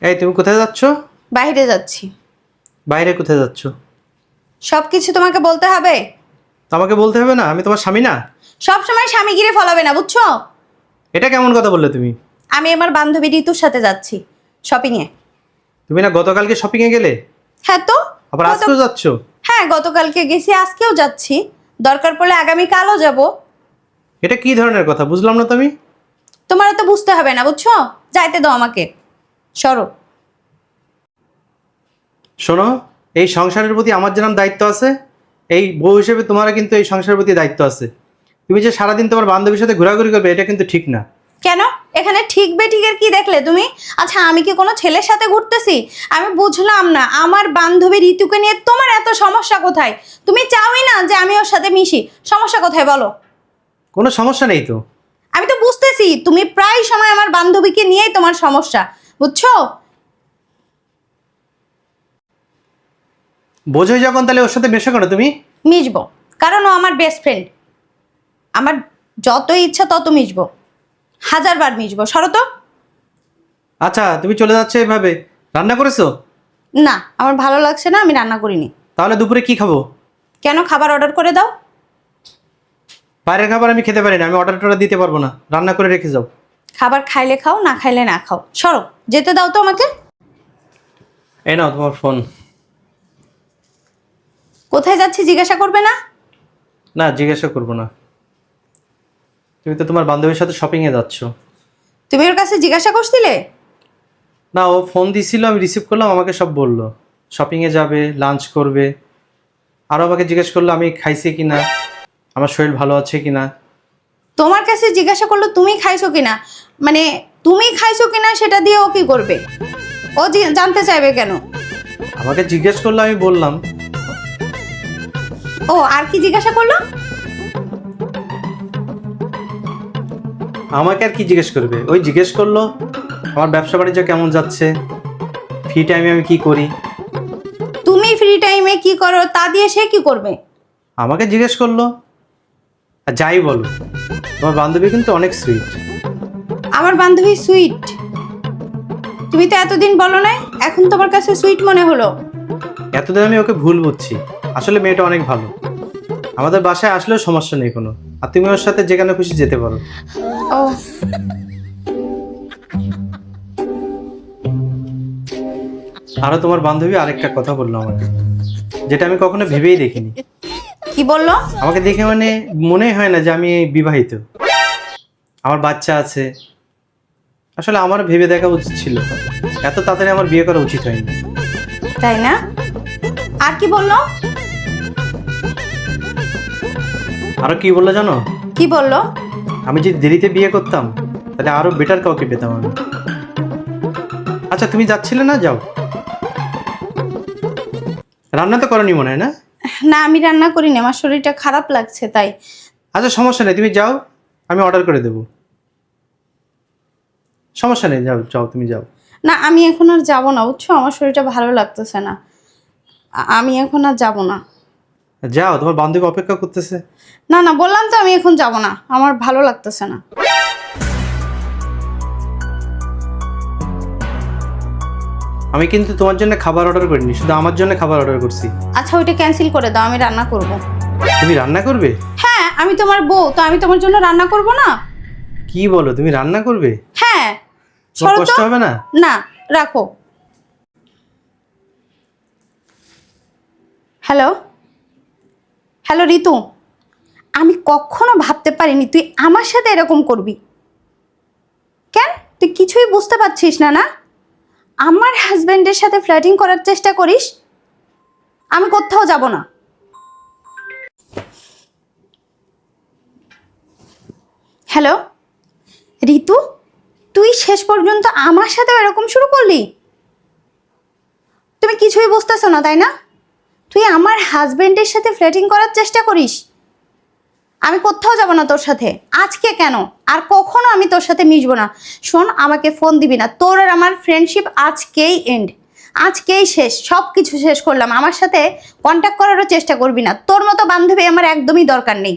এই তুমি কোথায় যাচ্ছ? বাইরে যাচ্ছি। বাইরে কোথায় যাচ্ছ? সব কিছু তোমাকে বলতে হবে? তো আমাকে বলতে হবে না? আমি তোমার স্বামী না? সব সময় স্বামী গিরে ফলাবে না বুঝছ? এটা কেমন কথা বললে তুমি? আমি আমার বান্ধবী ঋতুর সাথে যাচ্ছি শপিংয়ে তুমি না গতকালকে শপিংয়ে গেলে? হ্যাঁ তো আবার গত- আজকেও যাচ্ছ? হ্যাঁ গতকালকে গেছি আজকেও যাচ্ছি। দরকার পড়লে আগামীকালও যাব। এটা কি ধরনের কথা? বুঝলাম না তুমি। তোমার তো বুঝতে হবে না বুঝছ? যাইতে দাও আমাকে। সরো। শোনো এই সংসারের প্রতি আমার যেরকম দায়িত্ব আছে এই বউ হিসেবে তোমারও কিন্তু এই সংসারের প্রতি দায়িত্ব আছে। তুমি যে সারাদিন তোমার বান্ধবীর সাথে ঘোরাঘুরি করবে এটা কিন্তু ঠিক না। কেন? এখানে ঠিক বেঠিকের কি দেখলে তুমি? আচ্ছা আমি কি কোনো ছেলের সাথে ঘুরতেছি? আমি বুঝলাম না আমার বান্ধবী ঋতুকে নিয়ে তোমার এত সমস্যা কোথায়? তুমি চাওই না যে আমি ওর সাথে মিশি। সমস্যা কোথায় বলো? কোনো সমস্যা নেই তো। আমি তো বুঝতেছি তুমি প্রায় সময় আমার বান্ধবীকে নিয়েই তোমার সমস্যা। বুঝছ? বোঝোই যখন তাহলে ওর সাথে মেশো কেন তুমি? মিশবো। কারণ ও আমার বেস্ট ফ্রেন্ড আমার যত ইচ্ছা তত মিশবো। হাজারবার মিশবো। সরো তো। আচ্ছা তুমি চলে যাচ্ছে এভাবে। রান্না করেছ? না আমার ভালো লাগছে না আমি রান্না করিনি। তাহলে দুপুরে কি খাব? কেন খাবার অর্ডার করে দাও? বাইরের খাবার আমি খেতে পারি না আমি অর্ডার টর্ডার দিতে পারব না। রান্না করে রেখে যাও। খাবার খাইলে খাও না খাইলে না খাও। সরো। যেতে দাও তো আমাকে। এই নাও তোমার ফোন কোথায় যাচ্ছি জিজ্ঞাসা করবে না? না জিজ্ঞাসা করব না। তুমি তো তোমার বান্ধবীর সাথে শপিংয়ে যাচ্ছ। তুমি ওর কাছে জিজ্ঞাসা করছিলে? না ও ফোন দিছিল আমি রিসিভ করলাম আমাকে সব বলল। শপিংয়ে যাবে লাঞ্চ করবে। আরও আমাকে জিজ্ঞেস করল আমি খাইছি কি না আমার শরীর ভালো আছে কি না তোমার কাছে জিজ্ঞাসা করল তুমি খাইছো কিনা? মানে তুমি খাইছো কিনা সেটা দিয়ে ও কি করবে? ও জি- জানতে চাইবে কেন? আমাকে জিজ্ঞেস করল আমি বললাম। ও আর কি জিজ্ঞাসা করল? আমাকে আর কি জিজ্ঞেস করবে? ওই জিজ্ঞেস করল আমার ব্যবসা বাণিজ্য কেমন যাচ্ছে? ফ্রি টাইমে আমি কি করি? তুমি ফ্রি টাইমে কি করো তা দিয়ে সে কি করবে? আমাকে জিজ্ঞেস করল আর যাই বলো তোমার বান্ধবী কিন্তু অনেক সুইট আমার বান্ধবী সুইট। তুমি তো এতদিন বলো নাই এখন তোমার কাছে সুইট মনে হলো। এতদিন আমি ওকে ভুল বুঝছি। আসলে মেয়েটা অনেক ভালো। আমাদের বাসায় আসলেও সমস্যা নেই কোনো। আর তুমি ওর সাথে যেখানে খুশি যেতে পারো। ও। আরও তোমার বান্ধবী আরেকটা কথা বলল আমাকে যেটা আমি কখনো ভেবেই দেখিনি। কি বলল? আমাকে দেখে মানে মনেই হয় না যে আমি বিবাহিত। আমার বাচ্চা আছে আসলে আমার ভেবে দেখা উচিত ছিল। এত তাড়াতাড়ি আমার বিয়ে করা উচিত হয়নি। তাই না? আর কি বলল? আরও কি বলল জানো? কি বলল? আমি যদি দেরিতে বিয়ে করতাম তাহলে আরও বেটার কাউকে পেতাম আমি। আচ্ছা তুমি যাচ্ছিলে না? যাও। রান্না তো করনি মনে হয় না? না আমি রান্না করিনি। আমার শরীরটা খারাপ লাগছে তাই। আচ্ছা সমস্যা নেই। তুমি যাও আমি অর্ডার করে দেবো। সমস্যা নেই যাও যাও তুমি যাও। না আমি এখন আর যাব না বুঝছ? আমার শরীরটা ভালো লাগতেছে না। আ- আমি এখন আর যাব না। যাও তোমার বান্ধবী অপেক্ষা করতেছে। না না বললাম তো আমি এখন যাব না আমার ভালো লাগতেছে না। আমি কিন্তু তোমার জন্য খাবার অর্ডার করিনি শুধু আমার জন্য খাবার অর্ডার করছি। আচ্ছা ওইটা ক্যান্সেল করে দাও আমি রান্না করব। তুমি রান্না করবে? হ্যাঁ আমি তোমার বউ তো আমি তোমার জন্য রান্না করব না? কি বলো তুমি রান্না করবে? হ্যাঁ কষ্ট হবে না? না রাখো। হ্যালো? হ্যালো রিতু আমি কখনো ভাবতে পারিনি তুই আমার সাথে এরকম করবি। কেন? তুই কিছুই বুঝতে পারছিস না না? আমার হাজব্যান্ডের সাথে ফ্ল্যাটিং করার চেষ্টা করিস? আমি কোথাও যাব না। হ্যালো? রিতু তুই শেষ পর্যন্ত আমার সাথে এরকম শুরু করলি? তুমি কিছুই বুঝতেছো না, তাই না? তুই আমার হাজবেন্ডের সাথে ফ্লেটিং করার চেষ্টা করিস। আমি কোথাও যাব না তোর সাথে। আজকে কেন? আর কখনো আমি তোর সাথে মিশবো না। শোন, আমাকে ফোন দিবি না। তোর আর আমার ফ্রেন্ডশিপ আজকেই এন্ড আজকেই শেষ। সব কিছু শেষ করলাম। আমার সাথে কন্ট্যাক্ট করারও চেষ্টা করবি না। তোর মতো বান্ধবী আমার একদমই দরকার নেই।